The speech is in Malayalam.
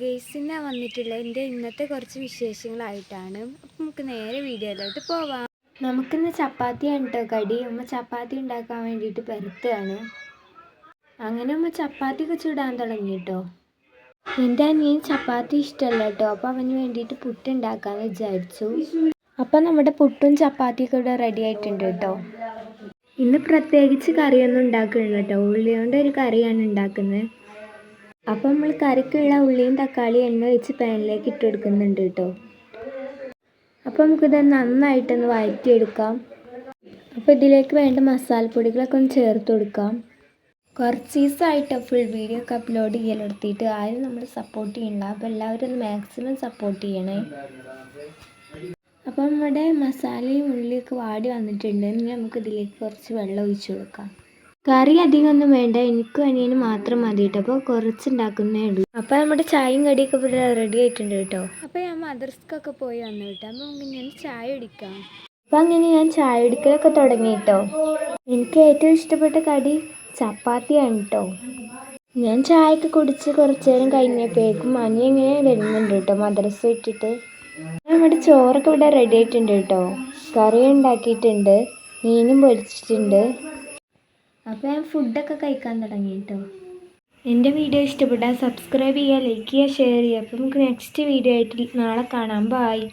ഗെയ്സ് ഞാൻ വന്നിട്ടുള്ള എന്റെ ഇന്നത്തെ കുറച്ച് വിശേഷങ്ങളായിട്ടാണ്. അപ്പം നമുക്ക് നേരെ വീഡിയോയിലോട്ട് പോവാം. നമുക്കിന്ന് ചപ്പാത്തിയാണ് കേട്ടോ കടി. ഉമ്മ ചപ്പാത്തി ഉണ്ടാക്കാൻ വേണ്ടിയിട്ട് പരത്തുകയാണ്. അങ്ങനെ ഉമ്മ ചപ്പാത്തിയൊക്കെ ചൂടാൻ തുടങ്ങി കേട്ടോ എന്റെ അനിയൻ ചപ്പാത്തി ഇഷ്ടമല്ല കേട്ടോ. അപ്പോൾ അവന് വേണ്ടിയിട്ട് പുട്ട് ഉണ്ടാക്കാമെന്ന് വിചാരിച്ചു. അപ്പം നമ്മുടെ പുട്ടും ചപ്പാത്തിയൊക്കെ ഇവിടെ റെഡി ആയിട്ടുണ്ട് കേട്ടോ. ഇന്ന് പ്രത്യേകിച്ച് കറിയൊന്നും ഉണ്ടാക്കുന്നില്ല കേട്ടോ. ഉള്ളി കൊണ്ട് ഒരു കറിയാണ് ഉണ്ടാക്കുന്നത്. അപ്പം നമ്മൾ കറിക്കുള്ള ഉള്ളിയും തക്കാളിയും എണ്ണ വെച്ച് പാനിലേക്ക് ഇട്ട് കൊടുക്കുന്നുണ്ട് കേട്ടോ. അപ്പം നമുക്കിത് നന്നായിട്ടൊന്ന് വഴറ്റിയെടുക്കാം. അപ്പോൾ ഇതിലേക്ക് വേണ്ട മസാലപ്പൊടികളൊക്കെ ഒന്ന് ചേർത്ത് കൊടുക്കാം. കുറച്ച് ദിവസമായിട്ട് ഫുൾ വീഡിയോ ഒക്കെ അപ്ലോഡ് ചെയ്യലെടുത്തിട്ട് ആരും നമ്മൾ സപ്പോർട്ട് ചെയ്യണ്ട. അപ്പോൾ എല്ലാവരും ഒന്ന് മാക്സിമം സപ്പോർട്ട് ചെയ്യണേ. അപ്പം നമ്മുടെ മസാലയും ഉള്ളിയൊക്കെ വാടി വന്നിട്ടുണ്ട്. ഇനി നമുക്ക് ഇതിലേക്ക് കുറച്ച് വെള്ളം ഒഴിച്ചു കൊടുക്കാം. കറി അധികമൊന്നും വേണ്ട. എനിക്കും അനിയനും മാത്രം മതി കേട്ടോ അപ്പോൾ കുറച്ച് ഉണ്ടാക്കുന്നേ ഉള്ളൂ. അപ്പോൾ നമ്മുടെ ചായയും കടിയൊക്കെ ഇവിടെ റെഡി ആയിട്ടുണ്ട് കേട്ടോ. അപ്പോൾ ഞാൻ മദർസ്ക്കൊക്കെ പോയി വന്നു കേട്ടോ. അപ്പോൾ നമുക്ക് ഞാൻ ചായ കുടിക്കാം. അപ്പോൾ അങ്ങനെ ഞാൻ ചായ കുടിക്കലൊക്കെ തുടങ്ങി കേട്ടോ. എനിക്ക് ഏറ്റവും ഇഷ്ടപ്പെട്ട കടി ചപ്പാത്തിയാണ് കേട്ടോ. ഞാൻ ചായയൊക്കെ കുടിച്ച് കുറച്ച് നേരം കഴിഞ്ഞപ്പോഴേക്കും അനി ഇങ്ങനെ വരുന്നുണ്ട് കേട്ടോ. മദ്രസ വിട്ടിട്ട്. നമ്മുടെ ചോറൊക്കെ ഇവിടെ റെഡി ആയിട്ടുണ്ട് കേട്ടോ. കറി ഉണ്ടാക്കിയിട്ടുണ്ട് മീനും പൊരിച്ചിട്ടുണ്ട്. അപ്പോൾ ഞാൻ ഫുഡൊക്കെ കഴിക്കാൻ തുടങ്ങി കേട്ടോ എന്റെ വീഡിയോ ഇഷ്ടപ്പെട്ടാൽ സബ്സ്ക്രൈബ് ചെയ്യുക ലൈക്ക് ചെയ്യുക ഷെയർ ചെയ്യുക. അപ്പോൾ നമുക്ക് നെക്സ്റ്റ് വീഡിയോ ആയിട്ട് നാളെ കാണാം. ബായ്